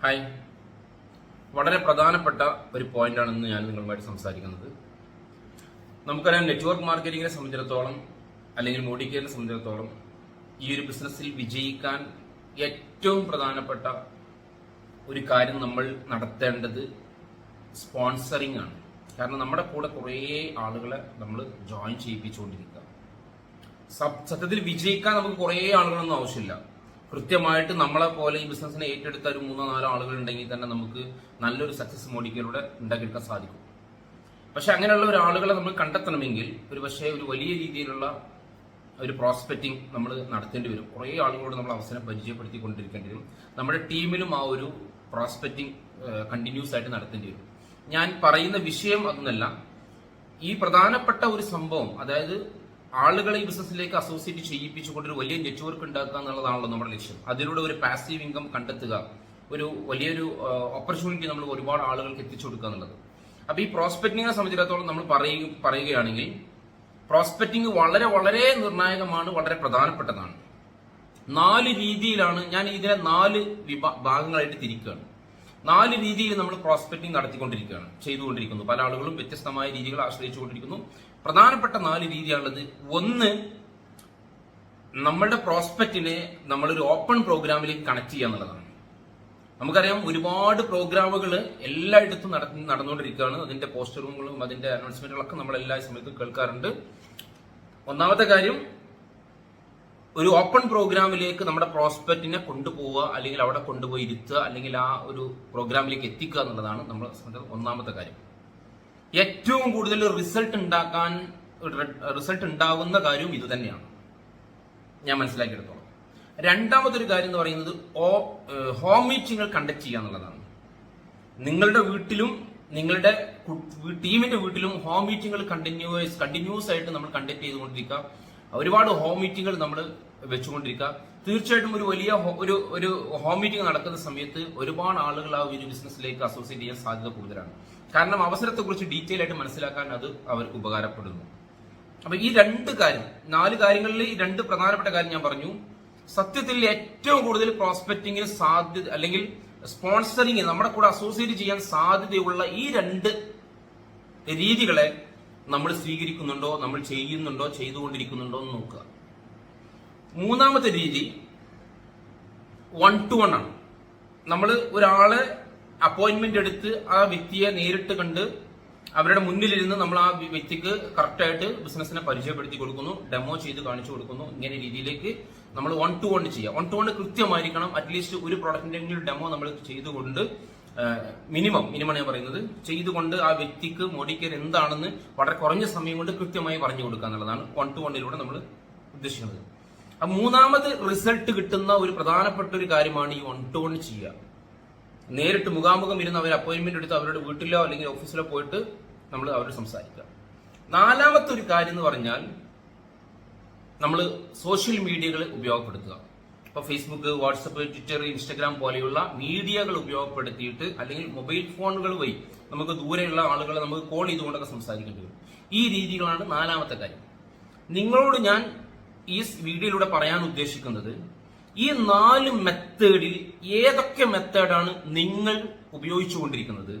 Hi. വളരെ പ്രധാനപ്പെട്ട ഒരു പോയിന്റാണ് ഇന്ന് ഞാൻ നിങ്ങളുമായിട്ട് സംസാരിക്കുന്നത്. നമുക്കറിയാം നെറ്റ്വർക്ക് മാർക്കറ്റിങ്ങിനെ സംബന്ധിച്ചിടത്തോളം അല്ലെങ്കിൽ മോഡിക്കേറിനെ സംബന്ധിച്ചിടത്തോളം ഈ ഒരു ബിസിനസ്സിൽ വിജയിക്കാൻ ഏറ്റവും പ്രധാനപ്പെട്ട ഒരു കാര്യം നമ്മൾ നടത്തേണ്ടത് സ്പോൺസറിംഗ് ആണ്. കാരണം നമ്മുടെ കൂടെ കുറേ ആളുകളെ നമ്മൾ ജോയിൻ ചെയ്യിപ്പിച്ചുകൊണ്ടിരിക്കുക. സത്യത്തിൽ വിജയിക്കാൻ നമുക്ക് കുറേ ആളുകളൊന്നും ആവശ്യമില്ല. കൃത്യമായിട്ട് നമ്മളെ പോലെ ഈ ബിസിനസ്സിനെ ഏറ്റെടുത്ത ഒരു മൂന്നോ നാലോ ആളുകൾ ഉണ്ടെങ്കിൽ തന്നെ നമുക്ക് നല്ലൊരു സക്സസ് മോഡിക്കലൂടെ ഉണ്ടാക്കിയെടുക്കാൻ സാധിക്കും. പക്ഷെ അങ്ങനെയുള്ള ഒരു ആളുകളെ നമ്മൾ കണ്ടെത്തണമെങ്കിൽ ഒരു പക്ഷേ ഒരു വലിയ രീതിയിലുള്ള ഒരു പ്രോസ്പെക്റ്റിംഗ് നമ്മൾ നടത്തേണ്ടി വരും. കുറേ ആളുകളോട് നമ്മൾ അവസരം പരിചയപ്പെടുത്തിക്കൊണ്ടിരിക്കേണ്ടി വരും. നമ്മുടെ ടീമിലും ആ ഒരു പ്രോസ്പെക്റ്റിംഗ് കണ്ടിന്യൂസ് ആയിട്ട് നടത്തേണ്ടി വരും. ഞാൻ പറയുന്ന വിഷയം അതൊന്നല്ല. ഈ പ്രധാനപ്പെട്ട ഒരു സംഭവം അതായത് ആളുകളെ ഈ ബിസിനസ്സിലേക്ക് അസോസിയേറ്റ് ചെയ്യിപ്പിച്ചുകൊണ്ട് ഒരു വലിയ നെറ്റ്വർക്ക് ഉണ്ടാക്കുക എന്നുള്ളതാണല്ലോ നമ്മുടെ ലക്ഷ്യം. അതിലൂടെ ഒരു പാസീവ് ഇൻകം കണ്ടെത്തുക ഒരു വലിയൊരു ഓപ്പർച്യൂണിറ്റി നമ്മൾ ഒരുപാട് ആളുകൾക്ക് എത്തിച്ചു കൊടുക്കുക എന്നുള്ളത്. അപ്പൊ ഈ പ്രോസ്പെക്ടിങ്ങിനെ സംബന്ധിച്ചിടത്തോളം നമ്മൾ പറയുക പറയുകയാണെങ്കിൽ പ്രോസ്പെക്ടിങ് വളരെ വളരെ നിർണായകമാണ് വളരെ പ്രധാനപ്പെട്ടതാണ്. നാല് രീതിയിലാണ് ഞാൻ ഇതിനെ നാല് ഭാഗങ്ങളായിട്ട് തിരിക്കുകയാണ്. നാല് രീതിയിൽ നമ്മൾ പ്രോസ്പെക്ടിങ് നടത്തിക്കൊണ്ടിരിക്കുകയാണ് ചെയ്തുകൊണ്ടിരിക്കുന്നു. പല ആളുകളും വ്യത്യസ്തമായ രീതികൾ ആശ്രയിച്ചുകൊണ്ടിരിക്കുന്നു. പ്രധാനപ്പെട്ട നാല് രീതിയാണുള്ളത്. ഒന്ന് നമ്മളുടെ പ്രോസ്പെക്റ്റിനെ നമ്മളൊരു ഓപ്പൺ പ്രോഗ്രാമിലേക്ക് കണക്ട് ചെയ്യുക എന്നുള്ളതാണ്. നമുക്കറിയാം ഒരുപാട് പ്രോഗ്രാമുകൾ എല്ലായിടത്തും നട നടന്നുകൊണ്ടിരിക്കുകയാണ്. അതിന്റെ പോസ്റ്ററുകളും അതിന്റെ അനൗൺസ്മെന്റുകളൊക്കെ നമ്മൾ എല്ലാ സമയത്തും കേൾക്കാറുണ്ട്. ഒന്നാമത്തെ കാര്യം ഒരു ഓപ്പൺ പ്രോഗ്രാമിലേക്ക് നമ്മുടെ പ്രോസ്പെക്റ്റിനെ കൊണ്ടുപോവുക അല്ലെങ്കിൽ അവിടെ കൊണ്ടുപോയി ഇരുത്തുക അല്ലെങ്കിൽ ആ ഒരു പ്രോഗ്രാമിലേക്ക് എത്തിക്കുക എന്നുള്ളതാണ് നമ്മൾ ഒന്നാമത്തെ കാര്യം. ഏറ്റവും കൂടുതൽ റിസൾട്ട് ഉണ്ടാക്കാൻ റിസൾട്ട് ഉണ്ടാവുന്ന കാര്യവും ഇത് തന്നെയാണ്. ഞാൻ മനസ്സിലാക്കിയെടുത്തോളം. രണ്ടാമതൊരു കാര്യം എന്ന് പറയുന്നത് ഹോം മീറ്റിങ്ങുകൾ കണ്ടക്ട് ചെയ്യുക എന്നുള്ളതാണ്. നിങ്ങളുടെ വീട്ടിലും നിങ്ങളുടെ ടീമിന്റെ വീട്ടിലും ഹോം മീറ്റിങ്ങുകൾ കണ്ടിന്യൂസ് കണ്ടിന്യൂസ് ആയിട്ട് നമ്മൾ കണ്ടക്ട് ചെയ്തുകൊണ്ടിരിക്കുക. ഒരുപാട് ഹോം മീറ്റിങ്ങുകൾ നമ്മൾ വെച്ചുകൊണ്ടിരിക്കുക. തീർച്ചയായിട്ടും ഒരു വലിയ ഒരു ഒരു ഹോം മീറ്റിംഗ് നടക്കുന്ന സമയത്ത് ഒരുപാട് ആളുകൾ ആ ഒരു ബിസിനസ്സിലേക്ക് അസോസിയേറ്റ് ചെയ്യാൻ സാധ്യത കൂടുതലാണ്. കാരണം അവസരത്തെക്കുറിച്ച് ഡീറ്റെയിൽ ആയിട്ട് മനസ്സിലാക്കാൻ അത് അവർക്ക് ഉപകാരപ്പെടുന്നു. അപ്പൊ ഈ രണ്ട് കാര്യം നാല് കാര്യങ്ങളിൽ ഈ രണ്ട് പ്രധാനപ്പെട്ട കാര്യം ഞാൻ പറഞ്ഞു. സത്യത്തിൽ ഏറ്റവും കൂടുതൽ പ്രോസ്പെക്ടിങ്ങിന് സാധ്യത അല്ലെങ്കിൽ സ്പോൺസറിങ് നമ്മുടെ കൂടെ അസോസിയേറ്റ് ചെയ്യാൻ സാധ്യതയുള്ള ഈ രണ്ട് രീതികളെ നമ്മൾ സ്വീകരിക്കുന്നുണ്ടോ നമ്മൾ ചെയ്യുന്നുണ്ടോ ചെയ്തുകൊണ്ടിരിക്കുന്നുണ്ടോ എന്ന് നോക്കുക. മൂന്നാമത്തെ രീതി വൺ ടു വൺ ആണ്. നമ്മൾ ഒരാളെ അപ്പോയിന്റ്മെന്റ് എടുത്ത് ആ വ്യക്തിയെ നേരിട്ട് കണ്ട് അവരുടെ മുന്നിലിരുന്ന് നമ്മൾ ആ വ്യക്തിക്ക് കറക്റ്റായിട്ട് ബിസിനസ്സിനെ പരിചയപ്പെടുത്തി കൊടുക്കുന്നു ഡെമോ ചെയ്ത് കാണിച്ചു കൊടുക്കുന്നു ഇങ്ങനെ രീതിയിലേക്ക് നമ്മൾ വൺ ടു വൺ ചെയ്യുക വൺ ടു വൺ കൃത്യമായിരിക്കണം അറ്റ്ലീസ്റ്റ് ഒരു പ്രോഡക്റ്റിന്റെ ഡെമോ നമ്മൾ ചെയ്തുകൊണ്ട് മിനിമം മിനിമം ഞാൻ പറയുന്നത്. ചെയ്തുകൊണ്ട് ആ വ്യക്തിക്ക് മോഡിക്കർ എന്താണെന്ന് വളരെ കുറഞ്ഞ സമയം കൊണ്ട് കൃത്യമായി പറഞ്ഞു കൊടുക്കുക എന്നുള്ളതാണ് വൺ ടു വണ്ണിലൂടെ നമ്മൾ ഉദ്ദേശിക്കുന്നത്. മൂന്നാമത് റിസൾട്ട് കിട്ടുന്ന ഒരു പ്രധാനപ്പെട്ട ഒരു കാര്യമാണ് ഈ വൺ ടു വൺ ചെയ്യുക. നേരിട്ട് മുഖാമുഖം ഇരുന്ന് അവർ അപ്പോയിന്റ്മെന്റ് എടുത്ത് അവരുടെ വീട്ടിലോ അല്ലെങ്കിൽ ഓഫീസിലോ പോയിട്ട് നമ്മൾ അവരോട് സംസാരിക്കുക. നാലാമത്തെ ഒരു കാര്യം എന്ന് പറഞ്ഞാൽ നമ്മൾ സോഷ്യൽ മീഡിയകൾ ഉപയോഗപ്പെടുത്തുക. ഇപ്പൊ ഫേസ്ബുക്ക് വാട്സപ്പ് ട്വിറ്റർ ഇൻസ്റ്റഗ്രാം പോലെയുള്ള മീഡിയകൾ ഉപയോഗപ്പെടുത്തിയിട്ട് അല്ലെങ്കിൽ മൊബൈൽ ഫോണുകൾ വഴി നമുക്ക് ദൂരെയുള്ള ആളുകളെ നമുക്ക് കോൾ ചെയ്തുകൊണ്ടൊക്കെ സംസാരിക്കേണ്ടി വരും. ഈ രീതികളാണ് നാലാമത്തെ കാര്യം. നിങ്ങളോട് ഞാൻ ഈ വീഡിയോയിലൂടെ പറയാൻ ഉദ്ദേശിക്കുന്നത് ഈ നാല് മെത്തേഡിൽ ഏതൊക്കെ മെത്തേഡാണ് നിങ്ങൾ ഉപയോഗിച്ചുകൊണ്ടിരിക്കുന്നത്?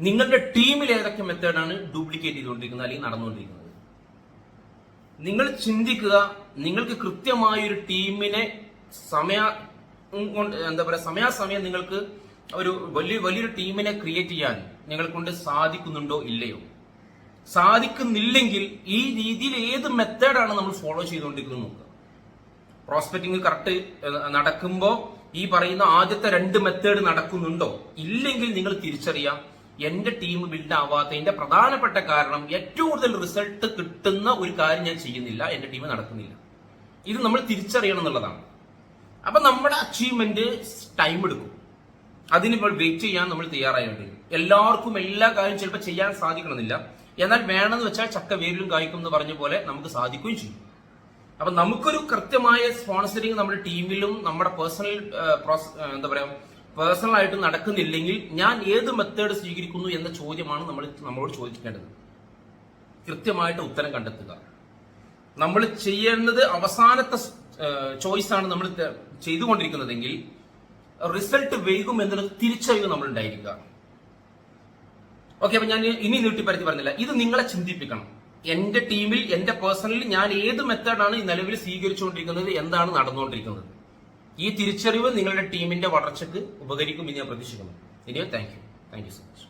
നിങ്ങളുടെ ടീമിൽ ഏതൊക്കെ മെത്തേഡാണ് ഡ്യൂപ്ലിക്കേറ്റ് ചെയ്തുകൊണ്ടിരിക്കുന്നത് അല്ലെങ്കിൽ നടന്നുകൊണ്ടിരിക്കുന്നത്? നിങ്ങൾ ചിന്തിക്കുക നിങ്ങൾക്ക് കൃത്യമായ ഒരു ടീമിനെ സമയ എന്താ പറയുക സമയാസമയം നിങ്ങൾക്ക് ഒരു വലിയ വലിയൊരു ടീമിനെ ക്രിയേറ്റ് ചെയ്യാൻ നിങ്ങളെ കൊണ്ട് സാധിക്കുന്നുണ്ടോ ഇല്ലയോ? സാധിക്കുന്നില്ലെങ്കിൽ ഈ രീതിയിൽ ഏത് മെത്തേഡാണ് നമ്മൾ ഫോളോ ചെയ്തുകൊണ്ടിരിക്കുന്നത് നോക്കുക. പ്രോസ്പെക്ടിങ് കറക്റ്റ് നടക്കുമ്പോൾ ഈ പറയുന്ന ആദ്യത്തെ രണ്ട് മെത്തേഡ് നടക്കുന്നുണ്ടോ? ഇല്ലെങ്കിൽ നിങ്ങൾ തിരിച്ചറിയാം എന്റെ ടീം ബിൽഡ് ആവാത്തതിന്റെ പ്രധാനപ്പെട്ട കാരണം ഏറ്റവും കൂടുതൽ റിസൾട്ട് കിട്ടുന്ന ഒരു കാര്യം ഞാൻ ചെയ്യുന്നില്ല എന്റെ ടീം നടക്കുന്നില്ല. ഇത് നമ്മൾ തിരിച്ചറിയണം എന്നുള്ളതാണ്. അപ്പൊ നമ്മുടെ അച്ചീവ്മെന്റ് ടൈം എടുക്കും. അതിനിപ്പോൾ വെയിറ്റ് ചെയ്യാൻ നമ്മൾ തയ്യാറായിട്ടുണ്ട്. എല്ലാവർക്കും എല്ലാ കാര്യവും ചിലപ്പോൾ ചെയ്യാൻ സാധിക്കണമെന്നില്ല. എന്നാൽ വേണമെന്ന് വെച്ചാൽ ചക്ക വേരിലും കായ്ക്കും എന്ന് പറഞ്ഞ പോലെ നമുക്ക് സാധിക്കുകയും ചെയ്യും. അപ്പൊ നമുക്കൊരു കൃത്യമായ സ്പോൺസറിങ് നമ്മുടെ ടീമിലും നമ്മുടെ പേഴ്സണൽ എന്താ പറയാ പേഴ്സണൽ ആയിട്ട് നടക്കുന്നില്ലെങ്കിൽ ഞാൻ ഏത് മെത്തേഡ് സ്വീകരിക്കുന്നു എന്ന ചോദ്യമാണ് നമ്മൾ നമ്മളോട് ചോദിക്കേണ്ടത്. കൃത്യമായിട്ട് ഉത്തരം കണ്ടെത്തുക. നമ്മൾ ചെയ്യേണ്ടത് അവസാനത്തെ ചോയ്സ് ആണ് നമ്മൾ ചെയ്തുകൊണ്ടിരിക്കുന്നതെങ്കിൽ റിസൾട്ട് വൈകും എന്നൊരു തിരിച്ചറിവ് നമ്മൾ ഉണ്ടായിരിക്കുക ഓക്കെ അപ്പൊ ഞാൻ ഇനി നീട്ടിപ്പരത്തി പറഞ്ഞില്ല. ഇത് നിങ്ങളെ ചിന്തിപ്പിക്കണം. എന്റെ ടീമിൽ എന്റെ പേഴ്സണലി ഞാൻ ഏത് മെത്തേഡാണ് നിലവിൽ സ്വീകരിച്ചുകൊണ്ടിരിക്കുന്നത് എന്താണ് നടന്നുകൊണ്ടിരിക്കുന്നത്? ഈ തിരിച്ചറിവ് നിങ്ങളുടെ ടീമിന്റെ വളർച്ചയ്ക്ക് ഉപകരിക്കും എന്ന് ഞാൻ പ്രതീക്ഷിക്കുന്നു. ഇനിയോ thank you thank you so much